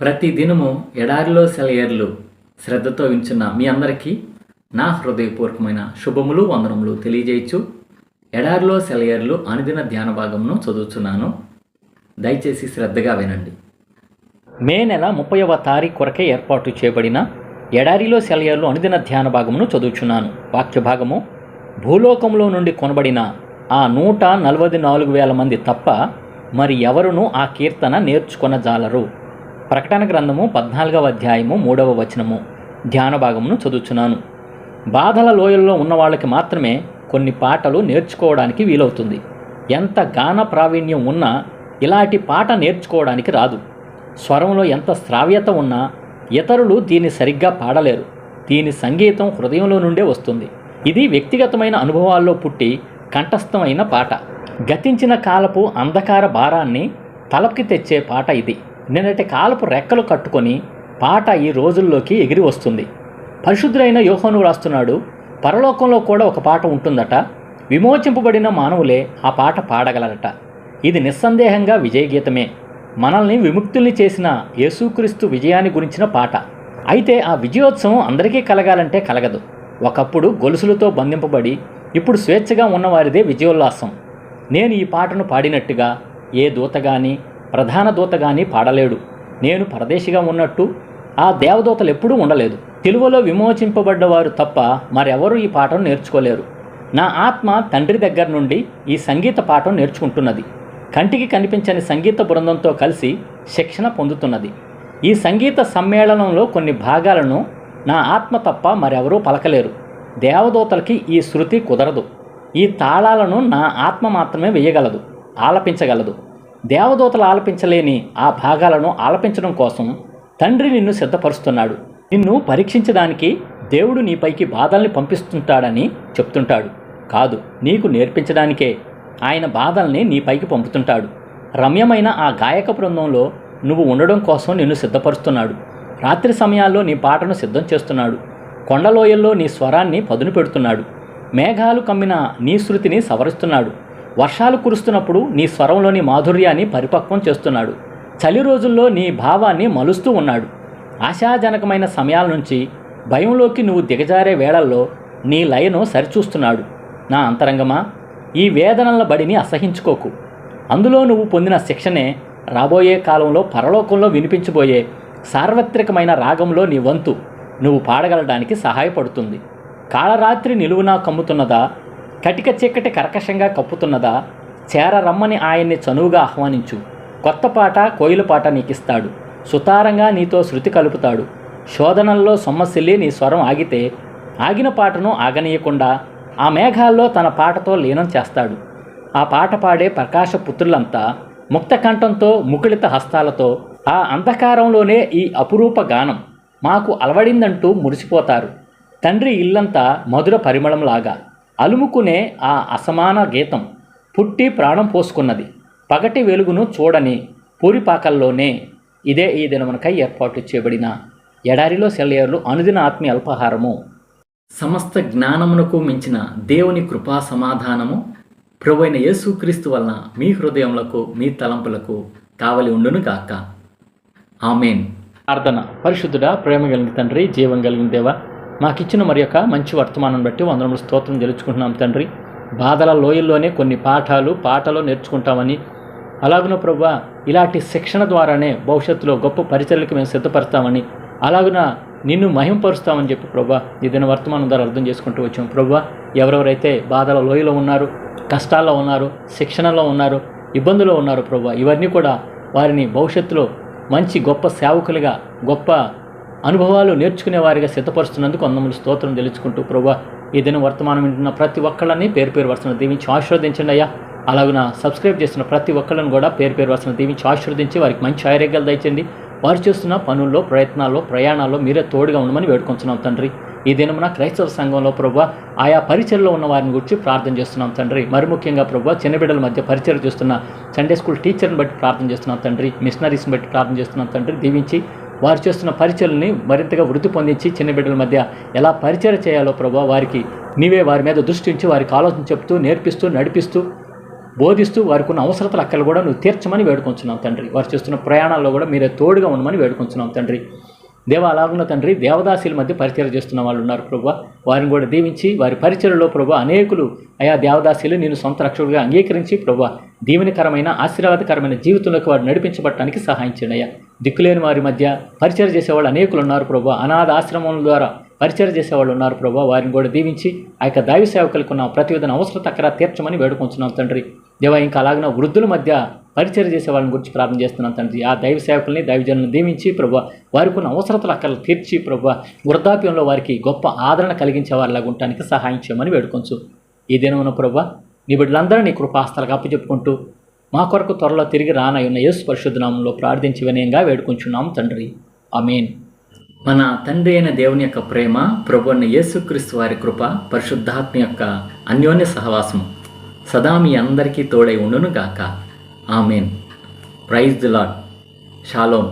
ప్రతి దినము ఎడారిలో సెలయర్లు శ్రద్ధతో వించున్న మీ అందరికీ నా హృదయపూర్వకమైన శుభములు వందనములు తెలియజేయచ్చు. ఎడారిలో సెలయర్లు అనుదిన ధ్యాన భాగమును చదువుతున్నాను దయచేసి శ్రద్ధగా వినండి. మే నెల ముప్పైవ తారీఖు కొరకే ఏర్పాటు చేయబడిన ఎడారిలో సెలయర్లు అనుదిన ధ్యాన భాగమును చదువుచున్నాను. వాక్య భాగము భూలోకంలో నుండి కొనబడిన ఆ నూట నలభై నాలుగు వేల మంది తప్ప మరి ఎవరునూ ఆ కీర్తన నేర్చుకొన జాలరు ప్రకటన గ్రంథము పద్నాలుగవ అధ్యాయము మూడవ వచనము. ధ్యాన భాగమును చదువుచున్నాను. బాధల లోయల్లో ఉన్న వాళ్ళకి మాత్రమే కొన్ని పాటలు నేర్చుకోవడానికి వీలవుతుంది. ఎంత గాన ప్రావీణ్యం ఉన్నా ఇలాంటి పాట నేర్చుకోవడానికి రాదు. స్వరంలో ఎంత శ్రావ్యత ఉన్నా ఇతరులు దీన్ని సరిగ్గా పాడలేరు. దీని సంగీతం హృదయంలో నుండే వస్తుంది. ఇది వ్యక్తిగతమైన అనుభవాల్లో పుట్టి కంఠస్థమైన పాట. గతించిన కాలపు అంధకార భారాన్ని తలపుకి తెచ్చే పాట ఇది. నిన్నటి కాలపు రెక్కలు కట్టుకొని పాట ఈ రోజుల్లోకి ఎగిరి వస్తుంది. పరిశుద్ధులైన యోహోను రాస్తున్నాడు. పరలోకంలో కూడా ఒక పాట ఉంటుందట. విమోచింపబడిన మానవులే ఆ పాట పాడగలరట. ఇది నిస్సందేహంగా విజయగీతమే. మనల్ని విముక్తుల్ని చేసిన యేసుక్రీస్తు విజయాన్ని గురించిన పాట. అయితే ఆ విజయోత్సవం అందరికీ కలగాలంటే కలగదు. ఒకప్పుడు గొలుసులతో బంధింపబడి ఇప్పుడు స్వేచ్ఛగా ఉన్నవారిదే విజయోల్లాసం. నేను ఈ పాటను పాడినట్టుగా ఏ దూత కానీ ప్రధాన దూత గాని పాడలేడు. నేను పరదేశిగా ఉన్నట్టు ఆ దేవదూతలు ఎప్పుడూ ఉండలేదు. తెలుగులో విమోచింపబడ్డవారు తప్ప మరెవరూ ఈ పాటను నేర్చుకోలేరు. నా ఆత్మ తండ్రి దగ్గర నుండి ఈ సంగీత పాఠం నేర్చుకుంటున్నది. కంటికి కనిపించని సంగీత బృందంతో కలిసి శిక్షణ పొందుతున్నది. ఈ సంగీత సమ్మేళనంలో కొన్ని భాగాలను నా ఆత్మ తప్ప మరెవరూ పలకలేరు. దేవదూతలకి ఈ శృతి కుదరదు. ఈ తాళాలను నా ఆత్మ మాత్రమే వేయగలదు. ఆలపించగలదు. దేవదూతలు ఆలపించలేని ఆ భాగాలను ఆలపించడం కోసం తండ్రి నిన్ను సిద్ధపరుస్తున్నాడు. నిన్ను పరీక్షించడానికి దేవుడు నీపైకి బాధల్ని పంపిస్తుంటాడని చెప్తుంటాడు. కాదు నీకు నేర్పించడానికే ఆయన బాధల్ని నీపైకి పంపుతుంటాడు. రమ్యమైన ఆ గాయక బృందంలో నువ్వు ఉండడం కోసం నిన్ను సిద్ధపరుస్తున్నాడు. రాత్రి సమయాల్లో నీ పాటను సిద్ధం చేస్తున్నాడు. కొండలోయల్లో నీ స్వరాన్ని పదును పెడుతున్నాడు. మేఘాలు కమ్మిన నీ శృతిని సవరిస్తున్నాడు. వర్షాలు కురుస్తున్నప్పుడు నీ స్వరంలోని మాధుర్యాన్ని పరిపక్వం చేస్తున్నాడు. చలి రోజుల్లో నీ భావాన్ని మలుస్తూ ఉన్నాడు. ఆశాజనకమైన సమయాల నుంచి భయంలోకి నువ్వు దిగజారే వేళల్లో నీ లయను సరిచూస్తున్నాడు. నా అంతరంగమా ఈ వేదనల బడిని అసహించుకోకు. అందులో నువ్వు పొందిన శిక్షనే రాబోయే కాలంలో పరలోకంలో వినిపించబోయే సార్వత్రికమైన రాగంలో నీ వంతు. నువ్వు పాడగలడానికి సహాయపడుతుంది. కాళరాత్రి నిలువునా కమ్ముతున్నదా కటిక చీకటి కర్కశంగా కప్పుతున్నదా? చేర రమ్మని ఆయన్ని చనువుగా ఆహ్వానించు. కొత్త పాట కోయిల పాట నీకిస్తాడు. సుతారంగా నీతో శృతి కలుపుతాడు. శోధనల్లో సొమ్మసిల్లి నీ స్వరం ఆగితే ఆగిన పాటను ఆగనీయకుండా ఆ మేఘాల్లో తన పాటతో లీనం చేస్తాడు. ఆ పాట పాడే ప్రకాశ పుత్రులంతా ముక్తకంఠంతో ముకుళిత హస్తాలతో ఆ అంధకారంలోనే ఈ అపురూప గానం మాకు అలవడిందంటూ మురిసిపోతారు. తండ్రి ఇల్లంతా మధుర పరిమళంలాగా. అలుముకునే ఆ అసమాన గీతం పుట్టి ప్రాణం పోసుకున్నది. పగటి వెలుగును చూడని పూరిపాకల్లోనే ఇదే ఈ దినమునకై ఏర్పాటు చేయబడిన ఎడారిలో సెలయర్లు అనుదిన ఆత్మీయ అల్పాహారము. సమస్త జ్ఞానమునకు మించిన దేవుని కృపా సమాధానము ప్రభువైన యేసుక్రీస్తు వలన మీ హృదయములకు మీ తలంపులకు కావలి ఉండును గాక. ఆమెన్. ప్రార్థన. పరిశుద్ధుడా ప్రేమ కలిగిన తండ్రి జీవం కలిగిన దేవ మాకిచ్చిన మరి యొక్క మంచి వర్తమానం బట్టి వందనములు స్తోత్రం తెలుసుకుంటున్నాం తండ్రి. బాధల లోయల్లోనే కొన్ని పాఠాలు పాటలు నేర్చుకుంటామని. అలాగున ప్రభు ఇలాంటి శిక్షణ ద్వారానే భవిష్యత్తులో గొప్ప పరిచర్లకు మేము సిద్ధపడతామని అలాగున నిన్ను మహింపరుస్తామని చెప్పి ప్రభా ఇదిన వర్తమానం ద్వారా అర్థం చేసుకుంటూ వచ్చాం. ప్రభా ఎవరెవరైతే బాధల లోయలో ఉన్నారు కష్టాల్లో ఉన్నారు శిక్షణలో ఉన్నారు ఇబ్బందులో ఉన్నారు ప్రభా ఇవన్నీ కూడా వారిని భవిష్యత్తులో మంచి గొప్ప సేవకులుగా గొప్ప అనుభవాలు నేర్చుకునే వారిగా సిద్ధపరుస్తున్నందుకు అందములు స్తోత్రం తెలుసుకుంటూ ప్రభా ఈ దినం వర్తమానం వింటున్న ప్రతి ఒక్కళ్ళని పేరు పేరు వరుసను దీవించి ఆశీర్వదించండి అయ్యా. అలాగున సబ్స్క్రైబ్ చేస్తున్న ప్రతి ఒక్కళ్ళని కూడా పేరు పేరు వరుసను దీవించి ఆశీర్వదించి వారికి మంచి ఆరోగ్యాలు దయచండి వారు చేస్తున్న పనుల్లో ప్రయత్నాల్లో ప్రయాణాల్లో మీరే తోడుగా ఉండమని వేడుకొంచున్నాం తండ్రి. ఈ దినమున క్రైస్తవ సంఘంలో ప్రభు ఆయా పరిచయలో ఉన్న వారిని గురించి ప్రార్థన చేస్తున్నాం తండ్రి. మరి ముఖ్యంగా ప్రభు చిన్నబిడ్డల మధ్య పరిచయం చేస్తున్న సండే స్కూల్ టీచర్ని బట్టి ప్రార్థన చేస్తున్నాం తండ్రి. మిషనరీస్ని బట్టి ప్రార్థన చేస్తున్నాం తండ్రి. దీవించి వారు చేస్తున్న పరిచయలని మరింతగా వృద్ధి పొందించి చిన్న బిడ్డల మధ్య ఎలా పరిచయం చేయాలో ప్రభు వారికి నీవే వారి మీద దృష్టి ఉంచి వారికి ఆలోచన చెప్తూ నేర్పిస్తూ నడిపిస్తూ బోధిస్తూ వారికి ఉన్న అవసరతలు అక్కలు కూడా నువ్వు తీర్చమని వేడుకొంచున్నావు తండ్రి. వారు చేస్తున్న ప్రయాణాల్లో కూడా మీరే తోడుగా ఉండమని వేడుకొంచున్నావు తండ్రి. దేవ అలాగున్న తండ్రి దేవదాసీల మధ్య పరిచయం చేస్తున్న వాళ్ళు ఉన్నారు ప్రభు. వారిని కూడా దీవించి వారి పరిచయలో ప్రభు అనేకులు అయా దేవదాసీలు నేను సొంత రక్షకుడిగా అంగీకరించి ప్రభు దీవెనకరమైన ఆశీర్వాదకరమైన జీవితంలోకి వారు నడిపించబడటానికి సహాయం చేయండి అయ్యా. దిక్కులేని వారి మధ్య పరిచయం చేసేవాళ్ళు అనేకులు ఉన్నారు ప్రభు. అనాథ ఆశ్రమం ద్వారా పరిచయం చేసేవాళ్ళు ఉన్నారు ప్రభు. వారిని కూడా దీవించి ఆ యొక్క దైవ సేవకులకు ఉన్న ప్రతి అవసరం అవసరత అక్కడ తీర్చమని వేడుకొంచున్నాం తండ్రి. దేవ ఇంకా అలాగిన వృద్ధుల మధ్య పరిచయం చేసే వాళ్ళని గురించి ప్రార్థన చేస్తున్నాం తండ్రి. ఆ దైవ సేవకుల్ని దైవజనులను దీవించి ప్రభు వారికి ఉన్న అవసరతలు అక్కడ తీర్చి ప్రభు వృద్ధాప్యంలో వారికి గొప్ప ఆదరణ కలిగించే వారిలాగా ఉండటానికి సహాయం చేయమని వేడుకొంచు. ఈ దినమున ప్రభు నీ బిడ్డలందరూ నీ కృపాస్తలకు అప్పచెప్పుకుంటూ మా కొరకు త్వరలో తిరిగి రానయ్యున్న యేసు పరిశుద్ధనామంలో ప్రార్థించి వినయంగా వేడుకుంటున్నాం తండ్రి. ఆమెన్. మన తండ్రి అయిన దేవుని యొక్క ప్రేమ ప్రభు అయిన యేసుక్రీస్తు వారి కృప పరిశుద్ధాత్మ యొక్క అన్యోన్య సహవాసం సదా మీ అందరికీ తోడై ఉండును గాక amen. Praise the lord shalom